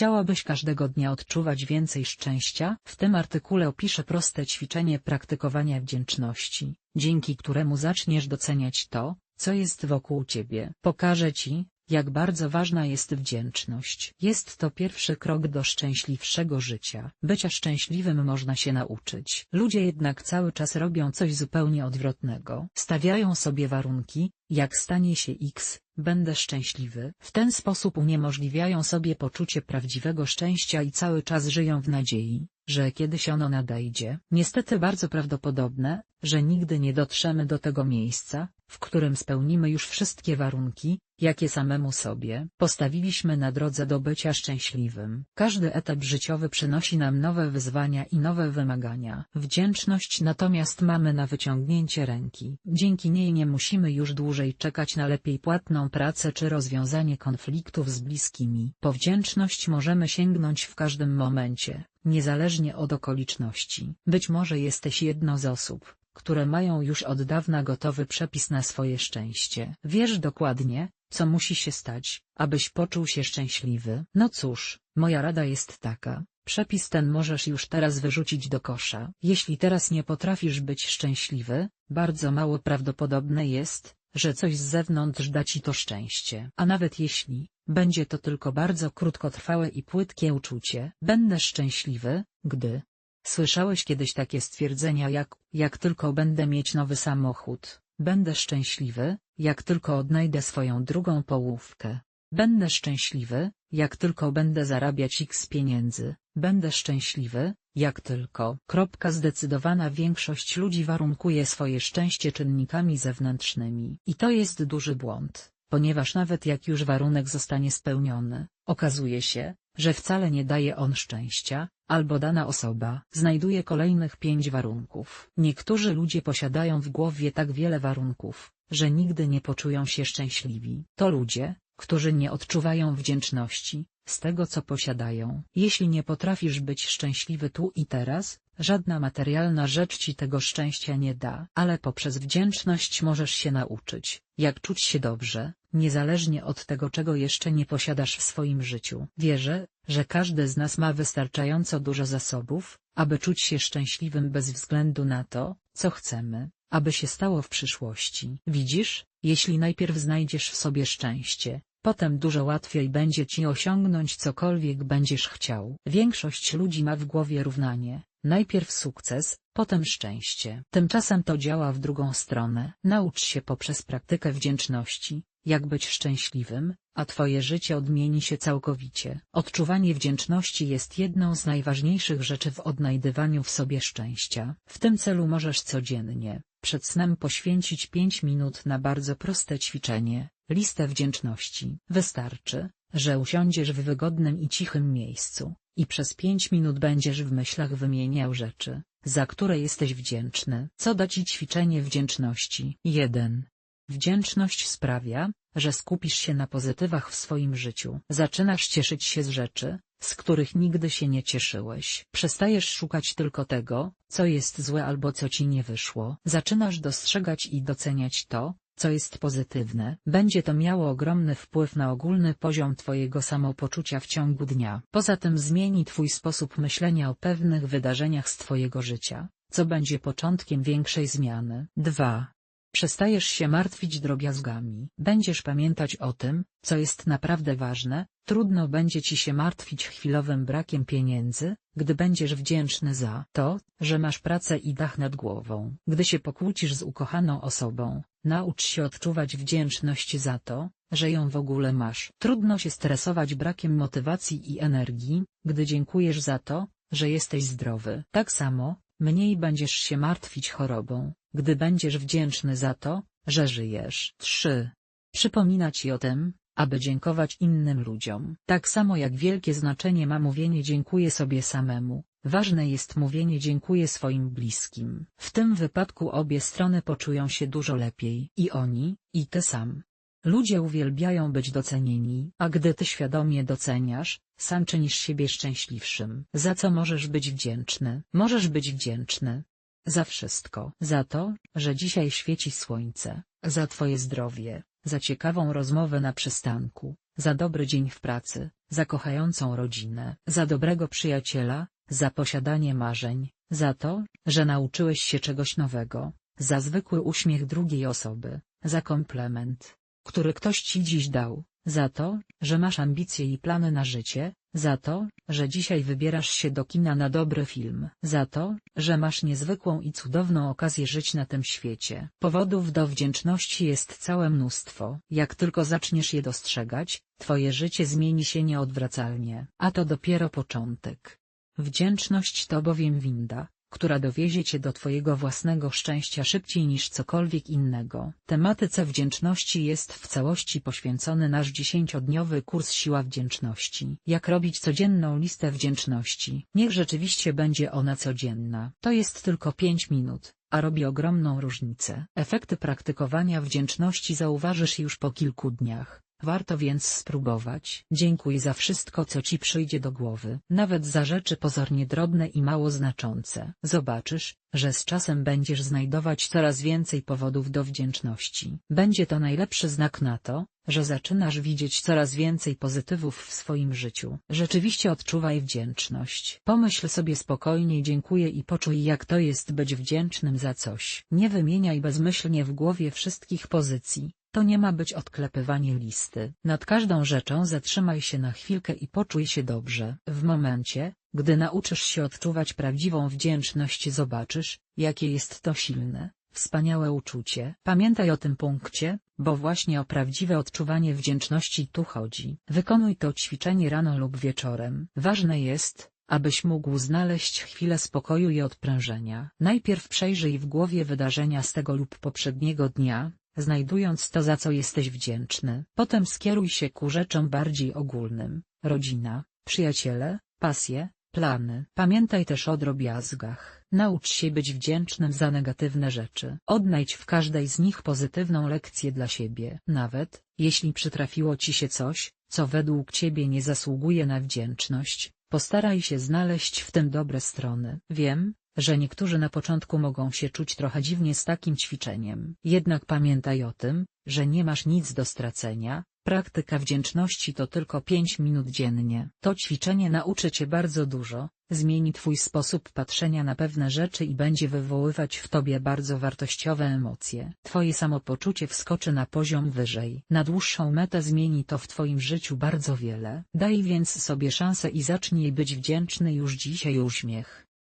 Chciałabyś każdego dnia odczuwać więcej szczęścia? W tym artykule opiszę proste ćwiczenie praktykowania wdzięczności, dzięki któremu zaczniesz doceniać to, co jest wokół ciebie. Pokażę ci, jak bardzo ważna jest wdzięczność. Jest to pierwszy krok do szczęśliwszego życia. Bycia szczęśliwym można się nauczyć. Ludzie jednak cały czas robią coś zupełnie odwrotnego. Stawiają sobie warunki, jak stanie się X, będę szczęśliwy. W ten sposób uniemożliwiają sobie poczucie prawdziwego szczęścia i cały czas żyją w nadziei, że kiedyś ono nadejdzie. Niestety bardzo prawdopodobne, że nigdy nie dotrzemy do tego miejsca, w którym spełnimy już wszystkie warunki, jakie samemu sobie postawiliśmy na drodze do bycia szczęśliwym. Każdy etap życiowy przynosi nam nowe wyzwania i nowe wymagania. Wdzięczność natomiast mamy na wyciągnięcie ręki. Dzięki niej nie musimy już dłużej czekać na lepiej płatną pracę czy rozwiązanie konfliktów z bliskimi. Po wdzięczność możemy sięgnąć w każdym momencie, niezależnie od okoliczności. Być może jesteś jedną z osób, które mają już od dawna gotowy przepis na swoje szczęście. Wiesz dokładnie, co musi się stać, abyś poczuł się szczęśliwy? No cóż, moja rada jest taka. Przepis ten możesz już teraz wyrzucić do kosza. Jeśli teraz nie potrafisz być szczęśliwy, bardzo mało prawdopodobne jest, że coś z zewnątrz da ci to szczęście. A nawet jeśli, będzie to tylko bardzo krótkotrwałe i płytkie uczucie. Będę szczęśliwy, gdy, Słyszałeś kiedyś takie stwierdzenia jak, jak tylko będę mieć nowy samochód, będę szczęśliwy, jak tylko odnajdę swoją drugą połówkę. Będę szczęśliwy, jak tylko będę zarabiać x pieniędzy, będę szczęśliwy, jak tylko. Kropka zdecydowana większość ludzi warunkuje swoje szczęście czynnikami zewnętrznymi. I to jest duży błąd, ponieważ nawet jak już warunek zostanie spełniony, okazuje się, że wcale nie daje on szczęścia, albo dana osoba znajduje kolejnych pięć warunków. Niektórzy ludzie posiadają w głowie tak wiele warunków, że nigdy nie poczują się szczęśliwi. To ludzie, którzy nie odczuwają wdzięczności, z tego co posiadają. Jeśli nie potrafisz być szczęśliwy tu i teraz, żadna materialna rzecz ci tego szczęścia nie da. Ale poprzez wdzięczność możesz się nauczyć, jak czuć się dobrze, niezależnie od tego czego jeszcze nie posiadasz w swoim życiu. Wierzę, że każdy z nas ma wystarczająco dużo zasobów, aby czuć się szczęśliwym bez względu na to, co chcemy, aby się stało w przyszłości. Widzisz, jeśli najpierw znajdziesz w sobie szczęście, potem dużo łatwiej będzie ci osiągnąć cokolwiek będziesz chciał. Większość ludzi ma w głowie równanie, najpierw sukces, potem szczęście. Tymczasem to działa w drugą stronę. Naucz się poprzez praktykę wdzięczności, jak być szczęśliwym, a twoje życie odmieni się całkowicie. Odczuwanie wdzięczności jest jedną z najważniejszych rzeczy w odnajdywaniu w sobie szczęścia. W tym celu możesz codziennie, przed snem poświęcić 5 minut na bardzo proste ćwiczenie, listę wdzięczności. Wystarczy, że usiądziesz w wygodnym i cichym miejscu, i przez 5 minut będziesz w myślach wymieniał rzeczy, za które jesteś wdzięczny. Co da ci ćwiczenie wdzięczności? 1. Wdzięczność sprawia, że skupisz się na pozytywach w swoim życiu. Zaczynasz cieszyć się z rzeczy, z których nigdy się nie cieszyłeś. Przestajesz szukać tylko tego, co jest złe albo co ci nie wyszło. Zaczynasz dostrzegać i doceniać to, co jest pozytywne. Będzie to miało ogromny wpływ na ogólny poziom twojego samopoczucia w ciągu dnia. Poza tym zmieni twój sposób myślenia o pewnych wydarzeniach z twojego życia, co będzie początkiem większej zmiany. 2. Przestajesz się martwić drobiazgami. Będziesz pamiętać o tym, co jest naprawdę ważne, trudno będzie ci się martwić chwilowym brakiem pieniędzy, gdy będziesz wdzięczny za to, że masz pracę i dach nad głową. Gdy się pokłócisz z ukochaną osobą, naucz się odczuwać wdzięczność za to, że ją w ogóle masz. Trudno się stresować brakiem motywacji i energii, gdy dziękujesz za to, że jesteś zdrowy. Tak samo, mniej będziesz się martwić chorobą, gdy będziesz wdzięczny za to, że żyjesz. 3. Przypomina ci o tym, aby dziękować innym ludziom. Tak samo jak wielkie znaczenie ma mówienie dziękuję sobie samemu, ważne jest mówienie dziękuję swoim bliskim. W tym wypadku obie strony poczują się dużo lepiej. I oni, i ty sam. Ludzie uwielbiają być docenieni, a gdy ty świadomie doceniasz, sam czynisz siebie szczęśliwszym. Za co możesz być wdzięczny? Możesz być wdzięczny, za wszystko. Za to, że dzisiaj świeci słońce, za twoje zdrowie, za ciekawą rozmowę na przystanku, za dobry dzień w pracy, za kochającą rodzinę, za dobrego przyjaciela, za posiadanie marzeń, za to, że nauczyłeś się czegoś nowego, za zwykły uśmiech drugiej osoby, za komplement, który ktoś ci dziś dał, za to, że masz ambicje i plany na życie, za to, że dzisiaj wybierasz się do kina na dobry film, za to, że masz niezwykłą i cudowną okazję żyć na tym świecie. Powodów do wdzięczności jest całe mnóstwo. Jak tylko zaczniesz je dostrzegać, twoje życie zmieni się nieodwracalnie, a to dopiero początek. Wdzięczność to bowiem winda, która dowiezie cię do twojego własnego szczęścia szybciej niż cokolwiek innego. Tematyce wdzięczności jest w całości poświęcony nasz dziesięciodniowy kurs Siła Wdzięczności. Jak robić codzienną listę wdzięczności? Niech rzeczywiście będzie ona codzienna. To jest tylko 5 minut, a robi ogromną różnicę. Efekty praktykowania wdzięczności zauważysz już po kilku dniach. Warto więc spróbować. Dziękuj za wszystko co ci przyjdzie do głowy, nawet za rzeczy pozornie drobne i mało znaczące. Zobaczysz, że z czasem będziesz znajdować coraz więcej powodów do wdzięczności. Będzie to najlepszy znak na to, że zaczynasz widzieć coraz więcej pozytywów w swoim życiu. Rzeczywiście odczuwaj wdzięczność. Pomyśl sobie spokojnie dziękuję i poczuj jak to jest być wdzięcznym za coś. Nie wymieniaj bezmyślnie w głowie wszystkich pozycji, to nie ma być odklepywanie listy. Nad każdą rzeczą zatrzymaj się na chwilkę i poczuj się dobrze. W momencie, gdy nauczysz się odczuwać prawdziwą wdzięczność zobaczysz, jakie jest to silne, wspaniałe uczucie. Pamiętaj o tym punkcie, bo właśnie o prawdziwe odczuwanie wdzięczności tu chodzi. Wykonuj to ćwiczenie rano lub wieczorem. Ważne jest, abyś mógł znaleźć chwilę spokoju i odprężenia. Najpierw przejrzyj w głowie wydarzenia z tego lub poprzedniego dnia, znajdując to za co jesteś wdzięczny. Potem skieruj się ku rzeczom bardziej ogólnym, rodzina, przyjaciele, pasje, plany. Pamiętaj też o drobiazgach. Naucz się być wdzięcznym za negatywne rzeczy. Odnajdź w każdej z nich pozytywną lekcję dla siebie. Nawet, jeśli przytrafiło ci się coś, co według ciebie nie zasługuje na wdzięczność, postaraj się znaleźć w tym dobre strony. Wiem, że niektórzy na początku mogą się czuć trochę dziwnie z takim ćwiczeniem. Jednak pamiętaj o tym, że nie masz nic do stracenia, praktyka wdzięczności to tylko 5 minut dziennie. To ćwiczenie nauczy cię bardzo dużo, zmieni twój sposób patrzenia na pewne rzeczy i będzie wywoływać w tobie bardzo wartościowe emocje. Twoje samopoczucie wskoczy na poziom wyżej. Na dłuższą metę zmieni to w twoim życiu bardzo wiele. Daj więc sobie szansę i zacznij być wdzięczny już dzisiaj uśmiech.